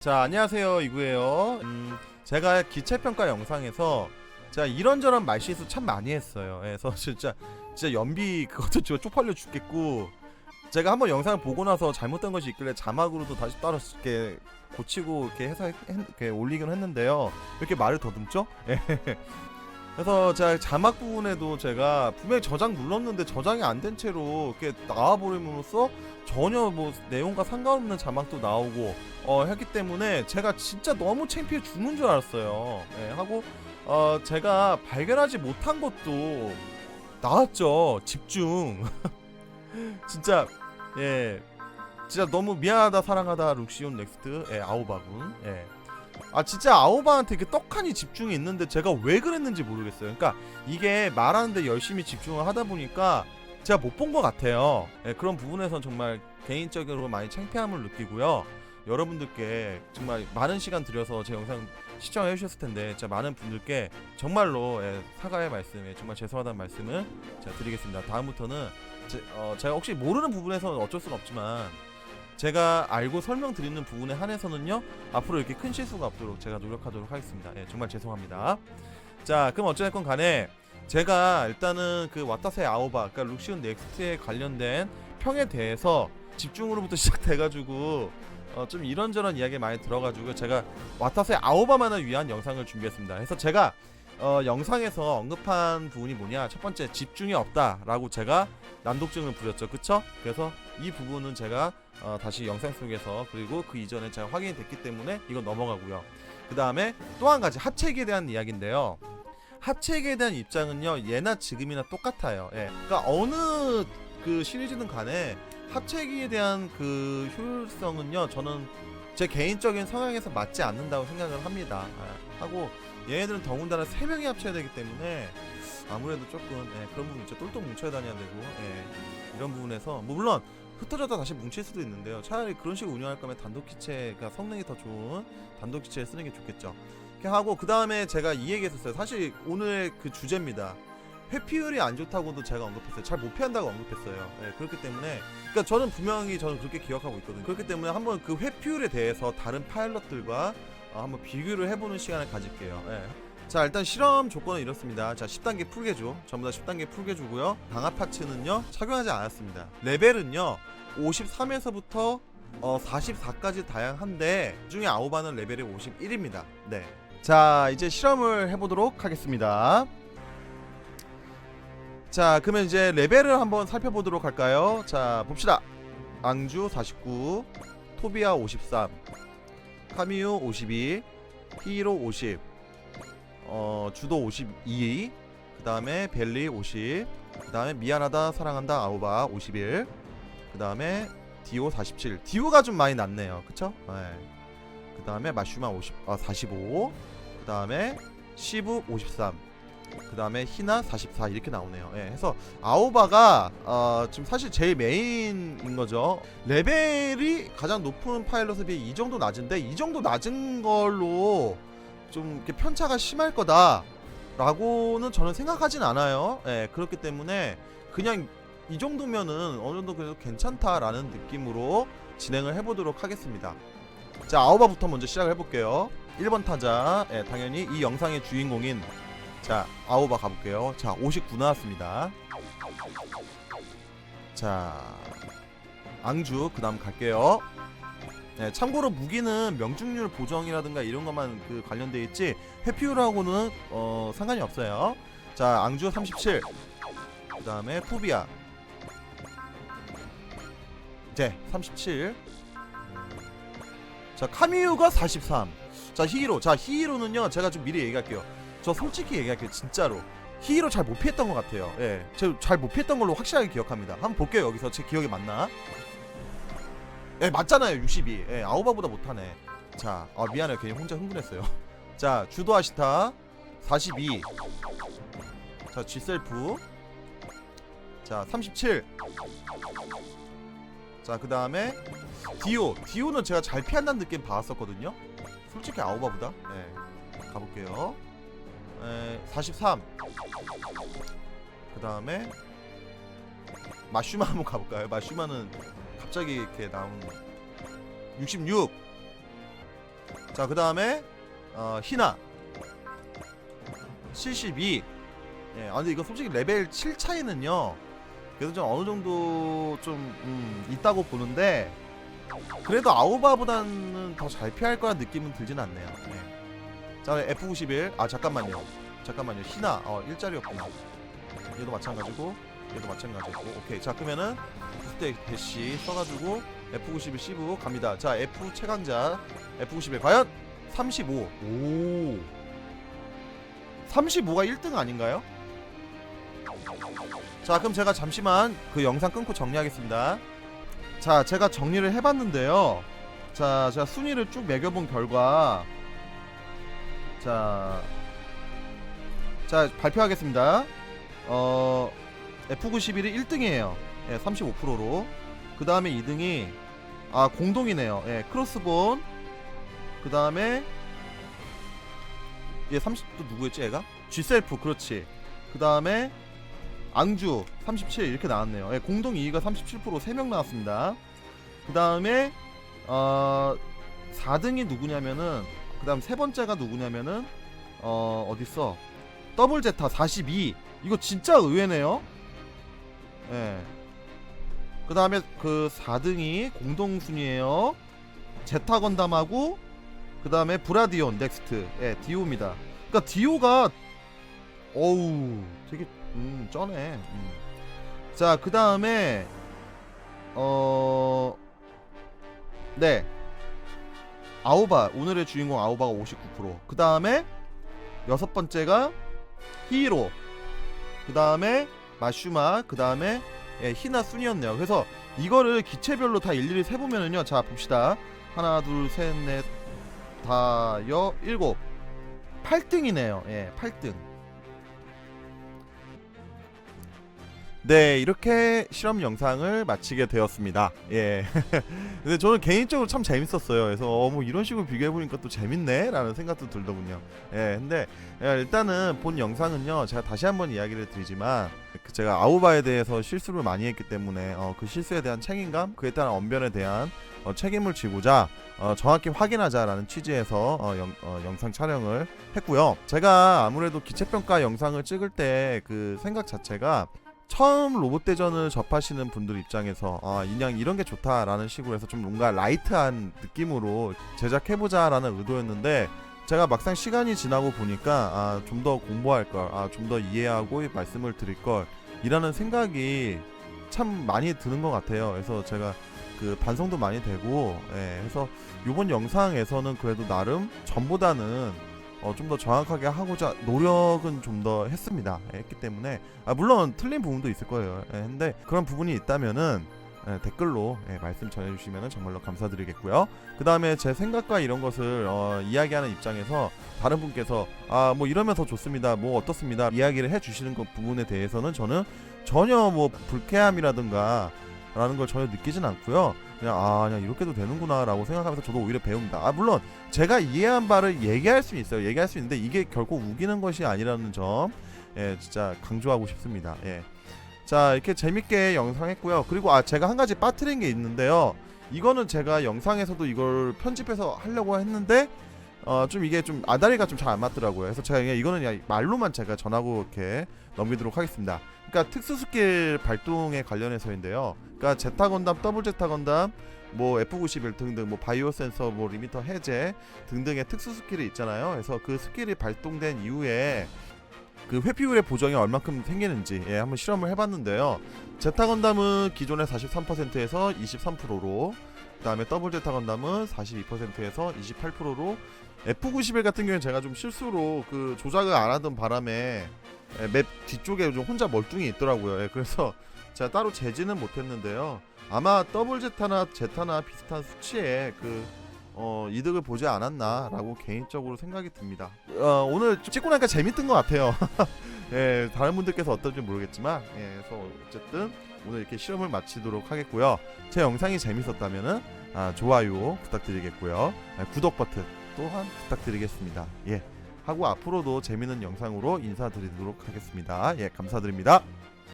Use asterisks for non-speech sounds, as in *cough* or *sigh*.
자 안녕하세요 이구예요. 음, 제가 기체평가 영상에서 제가 이런저런 말실수 참 많이 했어요. 예, 그래서 *laughs* 진짜 진짜 연비 그것도 저 쪽팔려 죽겠고 제가 한번 영상을 보고 나서 잘못된 것이 있길래 자막으로도 다시 따로 이렇게 고치고 이렇게 해서 했- 이렇게 올리긴 했는데요. 왜 이렇게 말을 더듬죠? 예. 그래서 제가 자막 부분에도 제가 분명히 저장 눌렀는데 저장이 안 된 채로 이렇게 나와버림으로써 전혀 뭐 내용과 상관없는 자막도 나오고 어, 했기 때문에 제가 진짜 너무 창피해 죽는 줄 알았어요. 예, 하고 어, 제가 발견하지 못한 것도 나왔죠. 집중. *laughs* 진짜 예, 진짜 너무 미안하다 사랑하다 룩시온 넥스트 예, 아오바군. 예. 아 진짜 아오바한테 이렇게 떡하니 집중이 있는데 제가 왜 그랬는지 모르겠어요. 그러니까 이게 말하는데 열심히 집중을 하다 보니까 제가 못 본 것 같아요. 예, 그런 부분에선 정말 개인적으로 많이 창피함을 느끼고요. 여러분들께 정말 많은 시간 들여서 제 영상 시청해 주셨을 텐데 진짜 많은 분들께 정말로 예, 사과의 말씀에 정말 죄송하다는 말씀을 제가 드리겠습니다. 다음부터는 제, 어, 제가 혹시 모르는 부분에서는 어쩔 수는 없지만 제가 알고 설명드리는 부분에 한해서는요 앞으로 이렇게 큰 실수가 없도록 제가 노력하도록 하겠습니다. 예, 정말 죄송합니다. 자 그럼 어찌됐건 간에 제가 일단은 그 와타세 아오바 그러니까 룩시온 넥스트에 관련된 평에 대해서 집중으로부터 *laughs* 시작돼가지고 어, 좀 이런저런 이야기 많이 들어가지고 제가 와타세 아오바만을 위한 영상을 준비했습니다. 그래서 제가 어, 영상에서 언급한 부분이 뭐냐 첫 번째 집중이 없다라고 제가 난독증을 부렸죠, 그쵸? 그래서 이 부분은 제가 어, 다시 영상 속에서 그리고 그 이전에 제가 확인이 됐기 때문에 이건 넘어가고요. 그 다음에 또 한 가지 하책에 대한 이야기인데요. 하책에 대한 입장은요 예나 지금이나 똑같아요. 예. 그러니까 어느 그 시리즈는 간에 합체기에 대한 그 효율성은요 저는 제 개인적인 성향에서 맞지 않는다고 생각을 합니다. 아, 하고 얘네들은 더군다나 세 명이 합쳐야 되기 때문에 아무래도 조금 예, 그런 부분 있죠. 똘똘 뭉쳐야 다녀야 되고 예, 이런 부분에서 뭐 물론 흩어졌다 다시 뭉칠 수도 있는데요. 차라리 그런 식으로 운영할 거면 단독 기체가 성능이 더 좋은 단독 기체를 쓰는 게 좋겠죠. 이렇게 하고 그 다음에 제가 이 얘기했었어요. 사실 오늘 그 주제입니다. 회피율이 안 좋다고도 제가 언급했어요. 잘 못 피한다고 언급했어요. 예, 그렇기 때문에 그러니까 저는 분명히 저는 그렇게 기억하고 있거든요. 그렇기 때문에 한번 그 회피율에 대해서 다른 파일럿들과 어, 한번 비교를 해보는 시간을 가질게요. 예. 자 일단 실험 조건은 이렇습니다. 자 10단계 풀게줘. 전부 다 10단계 풀게주고요. 방압 파츠는요 착용하지 않았습니다. 레벨은요 53에서부터 어 44까지 다양한데 그 중에 아오바는 레벨이 51입니다. 네. 자 이제 실험을 해보도록 하겠습니다. 자 그러면 이제 레벨을 한번 살펴보도록 할까요? 자 봅시다. 앙주 49, 토비아 53, 카미유 52, 히로 50, 어 주도 52, 그 다음에 벨리 50, 그 다음에 미안하다 사랑한다 아오바 51, 그 다음에 디오 47. 디오가 좀 많이 낮네요, 그쵸? 네. 그 다음에 마슈마 50, 아 45, 그 다음에 시브 53. 그 다음에 히나 44 이렇게 나오네요. 예, 해서 아오바가 어, 지금 사실 제일 메인인 거죠. 레벨이 가장 높은 파일럿에 비해 이 정도 낮은데 이 정도 낮은 걸로 좀 이렇게 편차가 심할 거다 라고는 저는 생각하진 않아요. 예, 그렇기 때문에 그냥 이 정도면은 어느 정도 그래도 괜찮다라는 느낌으로 진행을 해보도록 하겠습니다. 자 아오바부터 먼저 시작을 해볼게요. 1번 타자, 예, 당연히 이 영상의 주인공인 자 아오바 가볼게요. 자 59 나왔습니다. 자 앙주 그 다음 갈게요. 네, 참고로 무기는 명중률 보정이라든가 이런 것만 그 관련돼 있지 회피율하고는 어, 상관이 없어요. 자 앙주 37 그 다음에 토비아. 네37 자 카미유가 43 자 히이로. 자 히이로는요 제가 좀 미리 얘기할게요 저 솔직히 얘기할게요 진짜로. 히이로 잘 못 피했던 것 같아요. 예, 제잘 못 피했던 걸로 확실하게 기억합니다. 한번 볼게요 여기서. 제 기억에 맞나? 예 맞잖아요 62 예, 아오바보다 못하네. 자 아, 미안해요. 괜히 혼자 흥분했어요. *laughs* 자 주도 아시타. 42 자 G셀프. 자 37 자 그 다음에 디오. 디오는 제가 잘 피한다는 느낌 받았었거든요. 솔직히 아오바보다? 예, 가볼게요 에, 43. 그 다음에 마슈마 한번 가볼까요? 마슈마는 갑자기 이렇게 나온 66. 자 그 다음에 어, 희나 72 예, 아 근데 이거 솔직히 레벨 7 차이는요 그래도 좀 어느 정도 좀 음, 있다고 보는데 그래도 아우바보다는 더 잘 피할 거란 느낌은 들진 않네요 예. 자 F91. 아 잠깐만요. 잠깐만요. 희나. 어 일자리였구나. 얘도 마찬가지고 얘도 마찬가지고. 오케이. 자 그러면은 그때 대시 써가지고 F91 시브 갑니다. 자 F 최강자. F91 과연 35 오. 35가 1등 아닌가요? 자 그럼 제가 잠시만 그 영상 끊고 정리하겠습니다. 자 제가 정리를 해봤는데요. 자 제가 순위를 쭉 매겨본 결과 자, 자 발표하겠습니다. 어 F91이 1등이에요. 예, 35%로. 그 다음에 2등이 아 공동이네요. 예, 크로스본. 그 다음에 얘 30도 누구였지 얘가? G셀프 그렇지. 그 다음에 앙주 37 이렇게 나왔네요. 예, 공동 2위가 37% 3명 나왔습니다. 그 다음에 어 4등이 누구냐면은 그 다음 세 번째가 누구냐면은 어 어딨어? 더블 제타 42 이거 진짜 의외네요. 예. 그 다음에 그 4등이 공동 순위에요. 제타 건담하고 그 다음에 브라디온 넥스트. 예 디오입니다. 그러니까 디오가 어우 되게 음 쩌네. 음. 자그 다음에 어네 아오바 오늘의 주인공 아오바가 59%그 다음에 여섯 번째가 히로. 그 다음에 마슈마 그 다음에 예, 히나 순이었네요. 그래서 이거를 기체별로 다 일일이 세보면은요 자 봅시다. 하나 둘 셋 넷 다 여 일곱. 8등이네요. 예 8등 네 이렇게 실험 영상을 마치게 되었습니다. 예. *laughs* 근데 저는 개인적으로 참 재밌었어요. 그래서 어, 뭐 이런 식으로 비교해보니까 또 재밌네 라는 생각도 들더군요. 예 근데 예, 일단은 본 영상은요 제가 다시 한번 이야기를 드리지만 그 제가 아우바에 대해서 실수를 많이 했기 때문에 어, 그 실수에 대한 책임감 그에 따른 언변에 대한 어, 책임을 지고자 어, 정확히 확인하자라는 취지에서 어, 영, 어, 영상 촬영을 했고요. 제가 아무래도 기체평가 영상을 찍을 때 그 생각 자체가 처음 로봇 대전을 접하시는 분들 입장에서 아 그냥 이런 게 좋다라는 식으로 해서 좀 뭔가 라이트한 느낌으로 제작해보자라는 의도였는데 제가 막상 시간이 지나고 보니까 아 좀 더 공부할 걸, 아 좀 더 이해하고 말씀을 드릴 걸 이라는 생각이 참 많이 드는 것 같아요. 그래서 제가 그 반성도 많이 되고, 예, 그래서 이번 영상에서는 그래도 나름 전보다는 어, 좀 더 정확하게 하고자 노력은 좀 더 했습니다. 예, 했기 때문에 아, 물론 틀린 부분도 있을 거예요. 예, 근데 그런 부분이 있다면은 예, 댓글로 예, 말씀 전해주시면 정말로 감사드리겠고요. 그 다음에 제 생각과 이런 것을 어, 이야기하는 입장에서 다른 분께서 아 뭐 이러면 더 좋습니다. 뭐 어떻습니다. 이야기를 해주시는 것 부분에 대해서는 저는 전혀 뭐 불쾌함이라든가 라는 걸 전혀 느끼진 않고요. 그냥 아 그냥 이렇게도 되는구나 라고 생각하면서 저도 오히려 배웁니다. 아 물론 제가 이해한 바를 얘기할 수 있어요. 얘기할 수 있는데 이게 결코 우기는 것이 아니라는 점, 예 진짜 강조하고 싶습니다. 예. 자 이렇게 재밌게 영상 했고요. 그리고 아 제가 한 가지 빠뜨린 게 있는데요. 이거는 제가 영상에서도 이걸 편집해서 하려고 했는데 어 좀 이게 좀 아다리가 좀 잘 안 맞더라고요. 그래서 제가 이거는 말로만 제가 전하고 이렇게 넘기도록 하겠습니다. 그러니까 특수 스킬 발동에 관련해서인데요. 그러니까 제타 건담, 더블 제타 건담, 뭐 F91 등등, 뭐 바이오 센서, 뭐 리미터 해제 등등의 특수 스킬이 있잖아요. 그래서 그 스킬이 발동된 이후에 그 회피율의 보정이 얼만큼 생기는지 예, 한번 실험을 해봤는데요. 제타 건담은 기존의 43%에서 23%로 그 다음에 더블 제타 건담은 42%에서 28%로 F91 같은 경우는 제가 좀 실수로 그 조작을 안 하던 바람에 예, 맵 뒤쪽에 좀 혼자 멀뚱히 있더라고요. 예, 그래서 *laughs* 제가 따로 재지는 못했는데요. 아마 더블 제타나 제타나 비슷한 수치에 그 어, 이득을 보지 않았나라고 개인적으로 생각이 듭니다. 어, 오늘 찍고 나니까 재밌던 것 같아요. *laughs* 예, 다른 분들께서 어떨지 모르겠지만, 예, 그래서 어쨌든 오늘 이렇게 실험을 마치도록 하겠고요. 제 영상이 재밌었다면은 아, 좋아요 부탁드리겠고요. 아, 구독 버튼 또한 부탁드리겠습니다. 예, 하고 앞으로도 재밌는 영상으로 인사드리도록 하겠습니다. 예, 감사드립니다.